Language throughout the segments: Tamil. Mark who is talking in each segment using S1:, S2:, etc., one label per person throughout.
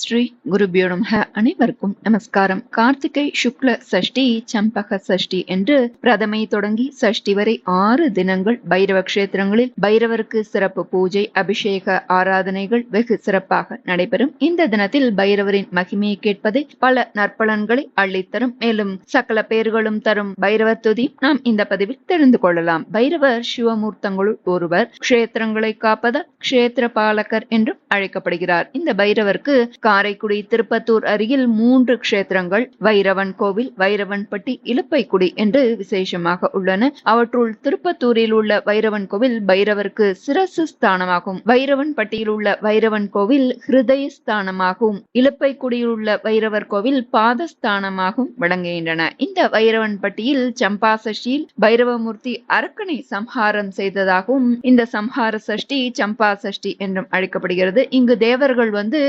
S1: ஸ்ரீ குருபியோ நமக அனைவருக்கும் நமஸ்காரம். கார்த்திகை சுக்ல சஷ்டி சம்பக சஷ்டி என்று பிரதமை தொடங்கி சஷ்டி வரை ஆறு தினங்கள் பைரவ கஷேத்திரங்களில் பைரவருக்கு சிறப்பு பூஜை அபிஷேக ஆராதனைகள் வெகு சிறப்பாக நடைபெறும். இந்த தினத்தில் பைரவரின் மகிமையை கேட்பதை பல நற்பலன்களை அள்ளித்தரும். மேலும் சகல பேர்களும் தரும் பைரவ துதி நாம் இந்த பதிவில் தெரிந்து கொள்ளலாம். பைரவர் சிவமூர்த்தங்களுள் ஒருவர் கஷேத்திரங்களை காப்பதால் கஷேத்திர பாலகர் என்றும் அழைக்கப்படுகிறார். இந்த பைரவருக்கு காரைக்குடி திருப்பத்தூர் அருகில் மூன்று க்ஷேத்திரங்கள் வைரவன் கோவில் வைரவன்பட்டி இலுப்பைக்குடி என்று விசேஷமாக உள்ளன. அவற்றுள் திருப்பத்தூரில் உள்ள வைரவன் கோவில் பைரவருக்கு சிரசு ஸ்தானமாகும். வைரவன்பட்டியில் உள்ள வைரவன் கோவில் ஹிருதய ஸ்தானமாகவும் இலுப்பைக்குடியில் உள்ள வைரவர் கோவில் பாதஸ்தானமாகவும் விளங்குகின்றன இந்த வைரவன்பட்டியில் சம்பா சஷ்டியில் பைரவமூர்த்தி அரக்கனை சம்ஹாரம் செய்ததாகவும் இந்த சம்ஹார சஷ்டி சம்பா சஷ்டி என்றும் அழைக்கப்படுகிறது. இங்கு தேவர்கள் வந்து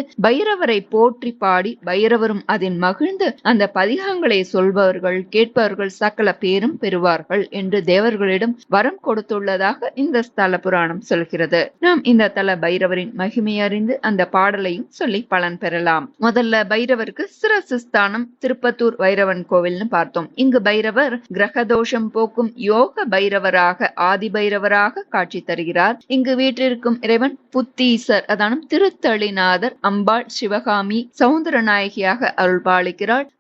S1: பைரவரை போற்றி பாடி பைரவரும் அதில் மகிழ்ந்து அந்த பதிகங்களை சொல்பவர்கள் கேட்பவர்கள் சகல பேரும் பெறுவார்கள் என்று தேவர்களிடம் வரம் கொடுத்துள்ளதாக இந்த ஸ்தல புராணம் சொல்கிறது. நாம் இந்த தல பைரவரின் மகிமை அறிந்து அந்த பாடலையும் சொல்லி பலன் பெறலாம். முதல்ல பைரவருக்கு சிரசு ஸ்தானம் திருப்பத்தூர் வைரவன் கோவில்னு பார்த்தோம். இங்கு பைரவர் கிரகதோஷம் போக்கும் யோக பைரவராக ஆதி பைரவராக காட்சி தருகிறார். இங்கு வீற்றிருக்கும் இறைவன் புத்தீசர் அதான திருத்தளிநாதர் அம்பாள் சிவ சிவகாமி சவுந்தரநாயகியாக அருள்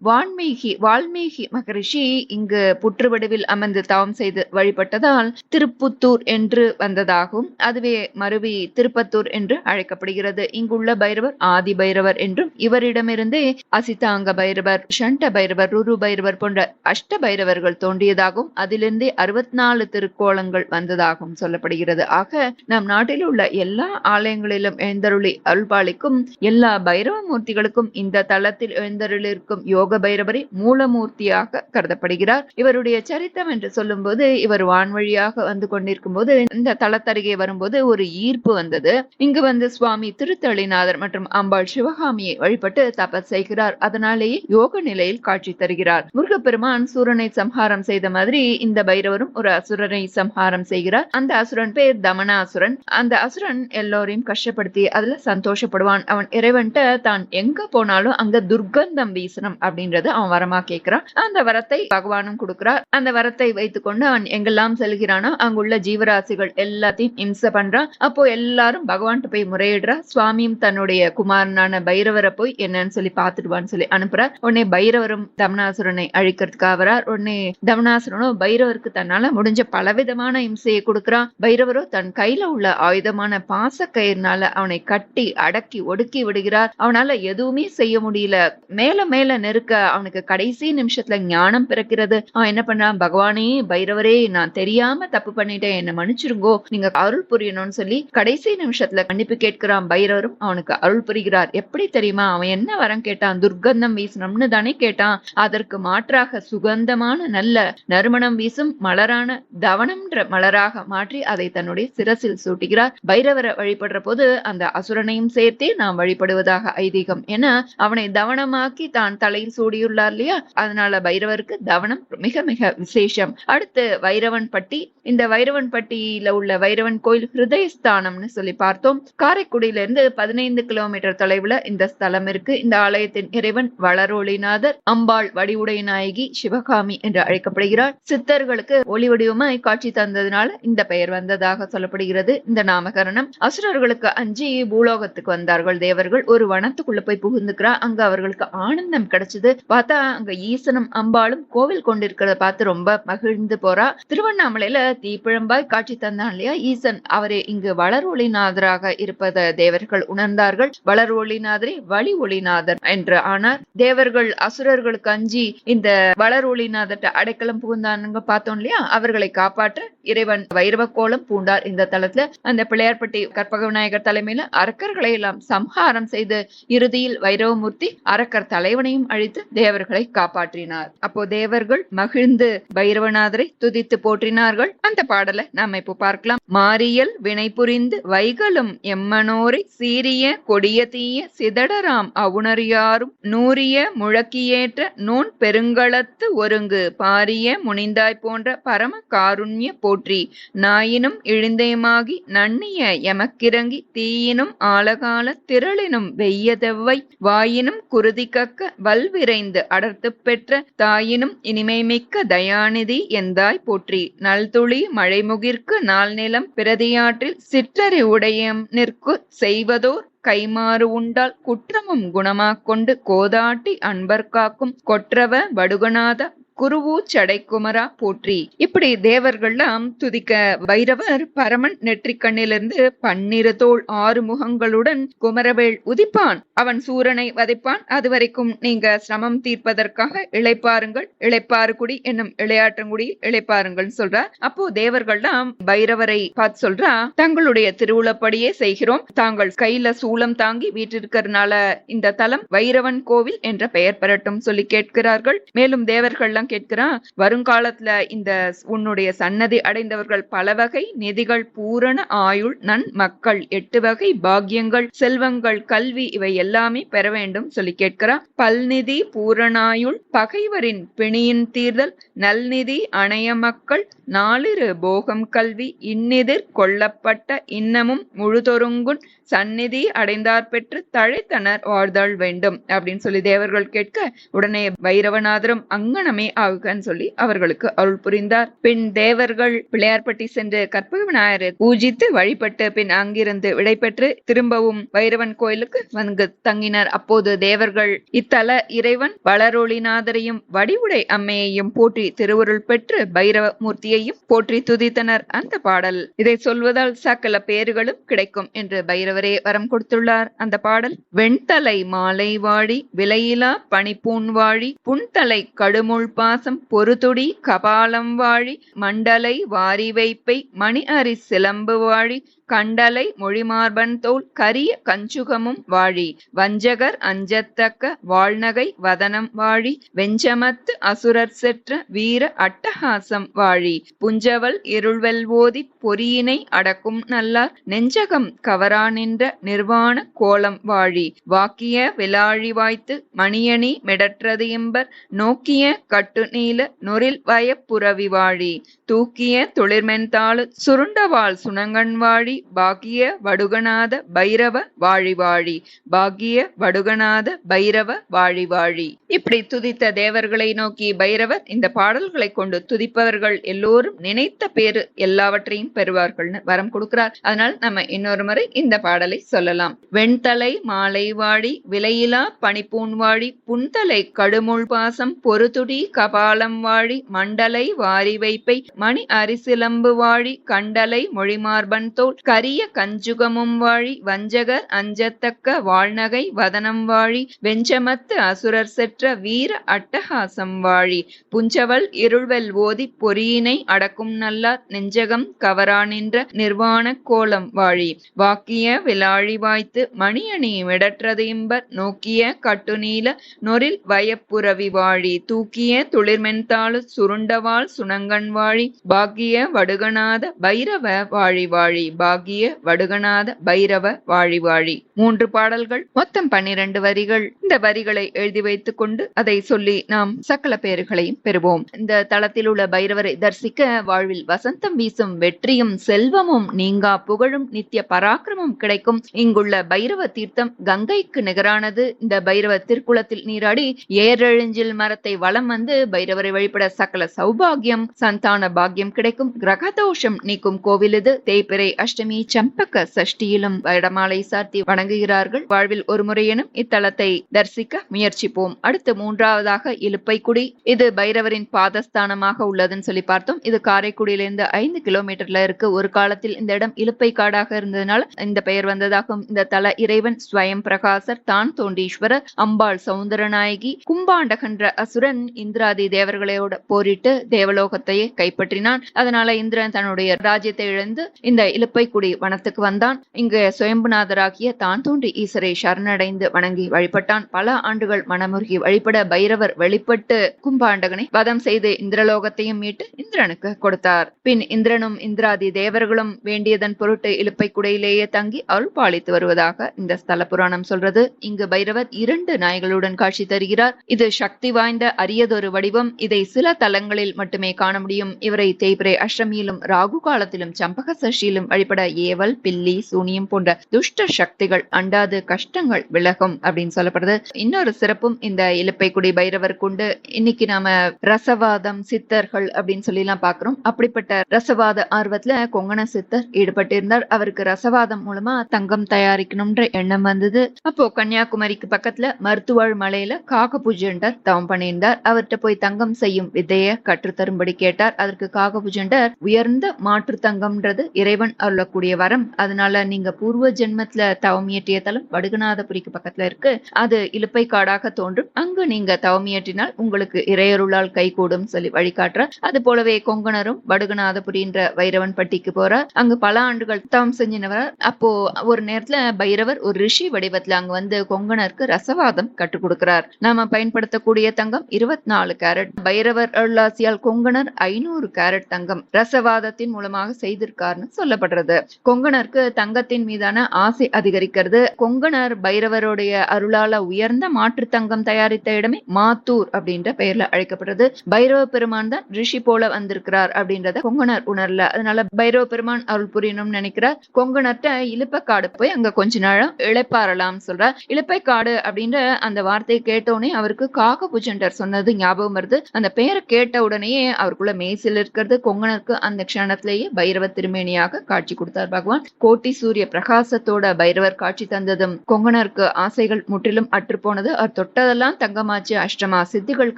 S1: வான்மீகி வால்மீகி மகரிஷி இங்கு புற்றுவடுவில் அமர்ந்து தவம் செய்து வழிபட்டதால் திருப்புத்தூர் என்று வந்ததாகும். அதுவே மருவி திருப்பத்தூர் என்று அழைக்கப்படுகிறது. இங்குள்ள பைரவர் ஆதி பைரவர் என்றும் இவரிடமிருந்தே அசிதாங்க பைரவர் ஷண்ட பைரவர் ருரு பைரவர் போன்ற அஷ்ட பைரவர்கள் தோன்றியதாகவும் அதிலிருந்தே அறுபத்தி நாலு திருக்கோலங்கள் வந்ததாகவும் சொல்லப்படுகிறது. ஆக நம் நாட்டில் உள்ள எல்லா ஆலயங்களிலும் எழுந்தருளி அருள்பாலிக்கும் எல்லா பைரவ மூர்த்திகளுக்கும் இந்த தளத்தில் எழுந்தருளிருக்கும் யோக பைரவரை மூலமூர்த்தியாக கருதப்படுகிறார். இவருடைய சரித்தம் என்று சொல்லும்போது இவர் வான்வழியாக வந்து கொண்டிருக்கும் போது இந்த தளத்தருகே வரும்போது ஒரு ஈர்ப்பு வந்தது. இங்கு வந்து சுவாமி திருத்தளிநாதர் மற்றும் அம்பாள் சிவகாமியை வழிபட்டு தபஸ் செய்கிறார். அதனாலேயே யோக நிலையில் காட்சி தருகிறார். முருகப்பெருமான் சூரனை சம்ஹாரம் செய்த மாதிரி இந்த பைரவரும் ஒரு அசுரனை சம்ஹாரம் செய்கிறார். அந்த அசுரன் பேர் தமனாசுரன். அந்த அசுரன் எல்லோரையும் கஷ்டப்படுத்தி அதுல சந்தோஷப்படுவான். அவன் இறைவன்ட்ட தான் எங்க போனாலும் அங்க துர்க்கந்தம் வீசணும் அப்படின்றது அவன் வரமா கேட்கிறான் அந்த வரத்தை பகவானும் கொடுக்கிறார். அந்த வரத்தை வைத்துக்கொண்டு அவன் எங்கெல்லாம் செல்கிறானோ அங்குள்ள ஜீவராசிகள் எல்லாத்தையும் இம்ச பண்றான். அப்போ எல்லாரும் பகவான் போய் முறையிடுறா. சுவாமியும் தன்னுடைய குமாரனான பைரவரை போய் என்னன்னு சொல்லி பாத்துடுவான்னு சொல்லி அனுப்புறார் உடனே பைரவரும் தமனாசுரனை அழிக்கிறதுக்காக வரார் உடனே தமனாசுரனும் பைரவருக்கு தன்னால முடிஞ்ச பலவிதமான இம்சையை கொடுக்கிறான். பைரவரோ தன் கையில உள்ள ஆயுதமான பாச கயிறுனால அவனை கட்டி அடக்கி ஒடுக்கி விடுகிறார். அவனால எதுவுமே செய்ய முடியல. மேல மேல நெருக்க அவனுக்கு கடைசி நிமிஷத்துல ஞானம் பிறக்கிறது. அவன் என்ன பண்றான்? பகவானே பைரவரே நான் தெரியாம தப்பு பண்ணிட்டேன். என்ன மன்னிச்சிருங்கோ. நீங்க அருள் புரியணும்னு சொல்லி கடைசி நிமிஷத்துல மன்னிப்பு கேட்கிறான் பைரவரும். அவனுக்கு அருள் புரிகிறார். எப்படி தெரியுமா? அவன் என்ன வரம் கேட்டான்? துர்க்கந்தம் வீசணும்னு தானே கேட்டான். அதற்கு மாற்றாக சுகந்தமான நல்ல நறுமணம் வீசும் மலரான தவனம்ன்ற மலராக மாற்றி அதை தன்னுடைய சிரசில் சூட்டுகிறார். பைரவரை வழிபடுற போது அந்த அசுரனையும் சேர்த்தே நாம் வழிபடுவதாக ஐதீகம். என அவனை தவனமாக்கி தான் தலையில் சூடியுள்ளார் இல்லையா? அதனால பைரவருக்கு தவனம் மிக மிக விசேஷம். அடுத்து வைரவன் பட்டி இந்த வைரவன் பட்டியில உள்ள வைரவன் கோயில் ஹிருதயஸ்தானம்னு சொல்லி பார்த்தோம். காரைக்குடியில இருந்து பதினைந்து கிலோமீட்டர் தொலைவுல இந்த ஸ்தலம் இருக்கு. இந்த ஆலயத்தின் இறைவன் வளரொளிநாதர் அம்பாள் வடிவுடை நாயகி சிவகாமி என்று அழைக்கப்படுகிறார். சித்தர்களுக்கு ஒளி வடிவமாய் காட்சி தந்ததுனால இந்த பெயர் வந்ததாக சொல்லப்படுகிறது. இந்த நாமகரணம். அசுரர்களுக்கு அஞ்சி பூலோகத்துக்கு வந்தார்கள் தேவர்கள். ஒரு வனத்துக்குள்ள போய் புகுந்துக்கிறா. அங்க அவர்களுக்கு ஆனந்தம் கிடைச்சது. பார்த்தா அங்க ஈசனும் அம்பாளும் கோவில் கொண்டிருக்கிறத பார்த்து ரொம்ப மகிழ்ந்து போறா. திருவண்ணாமலையில தீப்பிழம்பாய் காட்சி தந்தான் இல்லையா? ஈசன் அவரே இங்கு வளர் ஒளிநாதராக இருப்பத தேவர்கள் உணர்ந்தார்கள். வளர் ஒளிநாதரே வழி ஒளிநாதர் என்று ஆனார். தேவர்கள் அசுரர்களுக்கு அஞ்சி இந்த வளர் ஒளிநாதர்ட்ட அடைக்கலம் புகுந்தானுங்க பார்த்தோம் இல்லையா? அவர்களை காப்பாற்ற இறைவன் வைரவ கோலம் பூண்டார் இந்த தளத்துல. அந்த பிள்ளையார்பட்டி கற்பக விநாயகர் தலைமையில அரக்கர்களை எல்லாம் சம்ஹாரம் செய்து இறுதியில் வைரவமூர்த்தி அரக்கர் தலைவனையும் அழித்து தேவர்களை காப்பாற்றினார். அப்போ தேவர்கள் மகிழ்ந்து பைரவநாதரை துதித்து போற்றினார்கள். அந்த பாடலை நாம இப்போ பார்க்கலாம். மாரியல் வினைபுரிந்து வைகளும் எம்மனோரை சீரிய கொடிய தீய சிதடராம் அவுணரியாரும் நூறிய முழக்கியேற்ற நூன் பெருங்களத்து ஒருங்கு பாரிய முனிந்தாய் போன்ற பரம காருண்ய போற்றி நாயினும் இழிந்தேமாகி நன்னிய எமக்கிறங்கி தீயினும் ஆலகால திரளினும் வெய்யதெவ்வை வாயினும் குருதி கக்க வல்விரைந்து அடர்த்து பெற்ற தாயினும் இனிமைமிக்க தயாநிதி எந்தாய் போற்றி. நல்துளி மழைமுகிற்கு நாள் நிலம் பிரதியாற்றில் சிற்றறி உடையம் நிற்கு செய்வதோர் கைமாறு உண்டால் குற்றமும் குணமாக்கொண்டு கோதாட்டி அன்பர் காக்கும் கொற்றவ வடுகநாத குருவூ சடைக்குமரா போற்றி. இப்படி தேவர்கள்லாம் துதிக்க பைரவர் பரமன் நெற்றிக்கண்ணிலிருந்து பன்னிறதோள் ஆறு முகங்களுடன் குமரவேள் உதிப்பான். அவன் சூரனை வதைப்பான். அதுவரைக்கும் நீங்க சிரமம் தீர்ப்பதற்காக இழைப்பாருங்கள் இளைப்பாறு குடி என்னும் இளையாற்றங்குடி இழைப்பாருங்கள் சொல்றார் அப்போ தேவர்கள்லாம் பைரவரை பார்த்து சொல்றா தங்களுடைய திருவுளப்படியே செய்கிறோம். தாங்கள் கையில சூளம் தாங்கி வீற்றிருக்கிறதுனால இந்த தலம் வைரவன் கோவில் என்ற பெயர் பெறட்டும் சொல்லி கேட்கிறார்கள். மேலும் தேவர்கள்லாம் கேட்கிறான் வருங்காலத்துல இந்த உன்னுடைய சன்னதி அடைந்தவர்கள் பல வகை நிதிகள் பூரண ஆயுள் நன் மக்கள் எட்டு வகை பாக்கியங்கள் செல்வங்கள் கல்வி இவை எல்லாமே பெற வேண்டும் சொல்லி கேட்கிறான். பல்நிதி பூரணாயுள் பகைவரின் பிணியின் தீர்தல் நல்நிதி அணைய மக்கள் நாளிரு போகம் கல்வி இன்னெதிர் கொல்லப்பட்ட இன்னமும் முழுதொருங்குன் சந்நிதி அடைந்தார் பெற்று தழைத்தனர் வாழ்தல் வேண்டும் அப்படின்னு சொல்லி தேவர்கள் கேட்க உடனே வைரவநாதரும் அங்கனமே ஆகுகன்னு சொல்லி அவர்களுக்கு அருள் புரிந்தார். பின் தேவர்கள் பிள்ளையார்பட்டி சென்று கற்பக விநாயகரை பூஜித்து வழிபட்டு பின் அங்கிருந்து விடைபெற்று திரும்பவும் வைரவன் கோயிலுக்கு வந்து தங்கினர். அப்போது தேவர்கள் இத்தல இறைவன் வளரொளிநாதரையும் வடிவுடை அம்மையையும் போற்றி திருவுருள் பெற்று பைரவ மூர்த்தியையும் போற்றி துதித்தனர். அந்த பாடல் இதை சொல்வதால் சகல பேறுகளும் கிடைக்கும் என்று பைரவரே வரம் கொடுத்துள்ளார். அந்த பாடல் வெண்தலை மாலை வாழி விலையிலா பனிப்பூன் வாழி புன்தலை கடுமுள் பாசம் பொறுதுடி கபாலம் வாழி மண்டலை வாரி வைப்பை மணி அரி சிலம்பு வாழி கண்டலை மொழிமார்பன் தோல் கரிய கஞ்சுகமும் வாழி. வஞ்சகர் அஞ்சத்தக்க வாழ்நகை வதனம் வாழி. வெஞ்சமத்து அசுரர் செற்ற வீர அட்டகாசம் வாழி. புஞ்சவல் இருள்வெல்வோதி பொறியினை அடக்கும் நல்லார். நெஞ்சகம் கவரா நின்ற நிர்வாண கோலம் வாழி. வாக்கிய விலாழி வாய்த்து மணியணி மிடற்றது இம்பர். நோக்கிய கட்டு நீல நொரில் வயப்புறவி வாழி. தூக்கிய துளிர்மென்தாளு சுருண்டவாள் சுணங்கன் வாழி. பாகிய வடுகநாத பைரவ வாழி வாழி பாகிய வடுகநாத பைரவ வாழி வாழி இப்படி துதித்த தேவர்களை நோக்கி பைரவர் இந்த பாடல்களை கொண்டு துதிப்பவர்கள் எல்லோரும் நினைத்த பேரு எல்லாவற்றையும் பெறுவார்கள்னு வரம் கொடுக்கிறார். அதனால் நம்ம இன்னொரு முறை இந்த பாடலை சொல்லலாம். வெண்தலை மாலை வாழி விலையிலா பனிப்பூன் வாழி புன்தலை கடுமுள் பாசம் பொறுதுடி கபாலம் வாழி மண்டலை வாரி வைப்பை மணி அரிசிலம்பு வாழி கண்டலை மொழிமார்பன் தோல் கரிய கஞ்சுகமும் வாழி வஞ்சகர் அஞ்சத்தக்க வாழ்நகை வதனம் வாழி வெஞ்சமத்து அசுரர் செற்ற வீர அட்டகாசம் வாழி புஞ்சவள் இருள்வெல் ஓதி பொறியினை அடக்கும் நல்லார் நெஞ்சகம் கவரா நின்ற நிர்வாண கோலம் வாழி வாக்கிய விலாழி வாய்த்து மணியணி விடற்றது இம்பர் நோக்கிய கட்டுநீல நொரில் வயப்புறவி வாழி தூக்கிய துளிர்மென்தாளு சுருண்டவாள் சுணங்கன் வாழி பாக்கிய வடுகநாத பைரவ வாழி வாழி பாக்கிய ஆகிய வடுகநாத பைரவ வாழி வாழி மூன்று பாடல்கள் மொத்தம் பன்னிரண்டு வரிகள். இந்த வரிகளை எழுதி வைத்துக் கொண்டு அதை சொல்லி நாம் சக்கல பெயர்களையும் பெறுவோம். இந்த தளத்தில் உள்ள பைரவரை தரிசிக்க வாழ்வில் வசந்தம் வீசும் வெற்றியும் செல்வமும் நீங்கா புகழும் நித்திய பராக்கிரமும் கிடைக்கும். இங்குள்ள பைரவ தீர்த்தம் கங்கைக்கு நிகரானது. இந்த பைரவ திருக்குளத்தில் நீராடி ஏரெழிஞ்சில் மரத்தை வலம் வந்து பைரவரை வழிபட சகல சௌபாகியம் சந்தான பாக்கியம் கிடைக்கும். கிரகதோஷம் நீக்கும் கோவில் இது. தேய்பிறை அஷ்டமி சம்பக்க சஷ்டியிலும் வடமாலை சாத்தி வணங்குகிறார்கள். வாழ்வில் ஒரு முறையெனும் இத்தலத்தை தரிசிக்க முயற்சிப்போம். அடுத்து மூன்றாவதாக இலுப்பைக்குடி. இது பைரவரின் பாதஸ்தானமாக உள்ளதுன்னு சொல்லி பார்த்தோம். இது காரைக்குடியிலிருந்து ஐந்து கிலோமீட்டர்ல இருக்கு. ஒரு காலத்தில் இந்த இடம் இலுப்பை காடாக இருந்ததுனால இந்த பெயர் வந்ததாகும் இந்த தல இறைவன் ஸ்வயம் பிரகாசர் தான் தோண்டீஸ்வரர் அம்பாள் சவுந்தரநாயகி கும்பாண்டகன்ற அசுரன் இந்திராதி தேவர்களோட போரிட்டு தேவலோகத்தையே கைப்பற்றினான். அதனால இந்திரன் தன்னுடைய ராஜ்யத்தை இழந்து இந்த இலுப்பை இருக்கக்கூடிய வனத்துக்கு வந்தான். இங்கு சுயம்புநாதராகிய தான் தோன்றி ஈஸ்வரை சரணடைந்து வணங்கி வழிபட்டான். பல ஆண்டுகள் மனமுருகி வழிபட பைரவர் வெளிப்பட்டு கும்பாண்டகனை வதம் செய்து இந்திரலோகத்தையும் மீட்டு இந்திரனுக்கு கொடுத்தார். பின் இந்திரனும் இந்திராதி தேவர்களும் வேண்டியதன் பொருட்டு இழுப்பை குடையிலேயே தங்கி அருள் பாலித்து வருவதாக இந்த ஸ்தல புராணம் சொல்றது. இங்கு பைரவர் இரண்டு நாய்களுடன் காட்சி தருகிறார். இது சக்தி வாய்ந்த அரியதொரு வடிவம். இதை சில தலங்களில் மட்டுமே காண முடியும். இவரை தேய்பிரை அஷ்டமியிலும் ராகு காலத்திலும் சம்பக சஷ்டியிலும் வழிபட உட்பட ஏவல் பில்லி சூனியம் போன்ற துஷ்ட சக்திகள் அண்டாது கஷ்டங்கள் விலகும் அப்படின்னு சொல்லப்படுது. இன்னொரு சிறப்பும் இந்த இலுப்பைக்குடி பைரவர் கொண்டு. இன்னைக்கு நாம ரசவாதம் சித்தர்கள் அப்படின்னு சொல்லி எல்லாம் பாக்குறோம். அப்படிப்பட்ட ரசவாத ஆர்வத்துல கொங்கண சித்தர் ஈடுபட்டிருந்தார். அவருக்கு ரசவாதம் மூலமா தங்கம் தயாரிக்கணும்ன்ற எண்ணம் வந்தது. அப்போ கன்னியாகுமரிக்கு பக்கத்துல மருத்துவள் மலையில காகபுஜண்டர் தவம் பண்ணியிருந்தார். அவர்கிட்ட போய் தங்கம் செய்யும் வித்தைய கற்றுத்தரும்படி கேட்டார். அதற்கு காகபுஜண்டர் உயர்ந்த மாற்று தங்கம்ன்றது இறைவன் அருளக்கூடிய வரம். அதனால நீங்க பூர்வ ஜென்மத்துல தவம் இயற்றிய தலம் வடுகநாதபுரிக்கு பக்கத்துல இருக்கு. அது இலுப்பை காடாக தோன்றும். அங்கு நீங்க தவம் இயற்றினால் உங்களுக்கு இறையருளால் கைகூடும் சொல்லி வழிகாட்டுற. அது போலவே கொங்கணரும் வடுகநாதபுரின்ற வைரவன் பட்டிக்கு போற. அங்கு பல ஆண்டுகள் தவம் செஞ்சினவர். அப்போ ஒரு நேரத்துல பைரவர் ஒரு ரிஷி வடிவத்துல அங்க வந்து கொங்கணருக்கு ரசவாதம் கற்றுக் கொடுக்கிறார். நாம பயன்படுத்தக்கூடிய தங்கம் இருபத்தி நாலு கேரட். பைரவர் அருளாசியால் கொங்கணர் ஐநூறு கேரட் தங்கம் ரசவாதத்தின் மூலமாக செய்திருக்காருன்னு சொல்லப்படுறது. கொங்கணருக்கு தங்கத்தின் மீதான ஆசை அதிகரிக்கிறது. கொங்கணர் பைரவருடைய அருளால உயர்ந்த மாற்று தங்கம் தயாரித்த இடமே மாத்தூர் அப்படின்ற பெயர்ல அழைக்கப்படுறது. பைரவ பெருமான் தான் ரிஷி போல வந்திருக்கிறார் அப்படின்றத கொங்கணர் உணரல. அதனால பைரவ பெருமான் அருள் புரியணும்னு நினைக்கிறார் கொங்கணர்கிட்ட இழுப்பக்காடு போய் அங்க கொஞ்ச நாளம் இழைப்பாரலாம் சொல்றார் காடு அப்படின்ற அந்த வார்த்தையை கேட்டோடனே அவருக்கு காகபுஜண்டர் சொன்னது ஞாபகம் வருது. அந்த பெயரை கேட்ட உடனேயே அவருக்குள்ள மேசில் இருக்கிறது. கொங்கணருக்கு அந்த க்ஷணத்திலேயே பைரவ திருமேனியாக காட்சி கொடுத்தார் பகவான். கோட்டி சூரிய பிரகாசத்தோட பைரவர் காட்சி தந்ததும் கொங்கணருக்கு ஆசைகள் முற்றிலும் அற்று போனது. அவர் தொட்டதெல்லாம் தங்கமாச்சு. அஷ்டமா சித்திகள்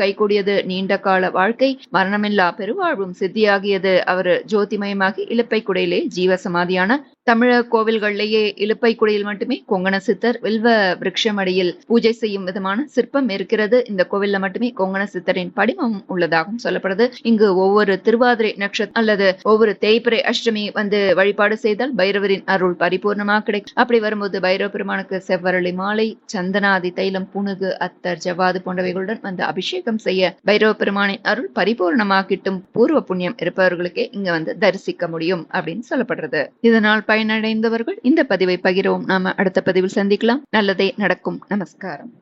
S1: கைகூடியது நீண்ட கால வாழ்க்கை மரணமில்லா பெருவாழ்வும் சித்தியாகியது. அவர் ஜோதிமயமாகி இலுப்பை குடையிலே ஜீவசமாதியான தமிழக கோவில்கள்லேயே இலுப்பைக்குடியில் மட்டுமே கொங்கண சித்தர் வில்வ விருட்சமடியில் பூஜை செய்யும் விதமான சிற்பம் இருக்கிறது. இந்த கோவில்ல மட்டுமே கொங்கண சித்தரின் படிமம் உள்ளதாகவும் சொல்லப்படுது. இங்கு ஒவ்வொரு திருவாதிரை நட்சத்திரம் அல்லது ஒவ்வொரு தேய்பிரை அஷ்டமி வந்து வழிபாடு செய்தால் பைரவரின் அருள் பரிபூர்ணமாக கிடைக்கும். அப்படி வரும்போது பைரவ பெருமானுக்கு செவ்வரளி மாலை சந்தனாதி தைலம் புனுகு அத்தர் ஜவ்வாது போன்றவைகளுடன் வந்து அபிஷேகம் செய்ய பைரவ பெருமானின் அருள் பரிபூர்ணமாக கிட்டும் பூர்வ புண்ணியம் இருப்பவர்களுக்கே இங்க வந்து தரிசிக்க முடியும் அப்படின்னு சொல்லப்படுறது. இதனால் பயனடைந்தவர்கள் இந்த பதிவை பகிரவும். நாம அடுத்த பதிவில் சந்திக்கலாம். நல்லதே நடக்கும். நமஸ்காரம்.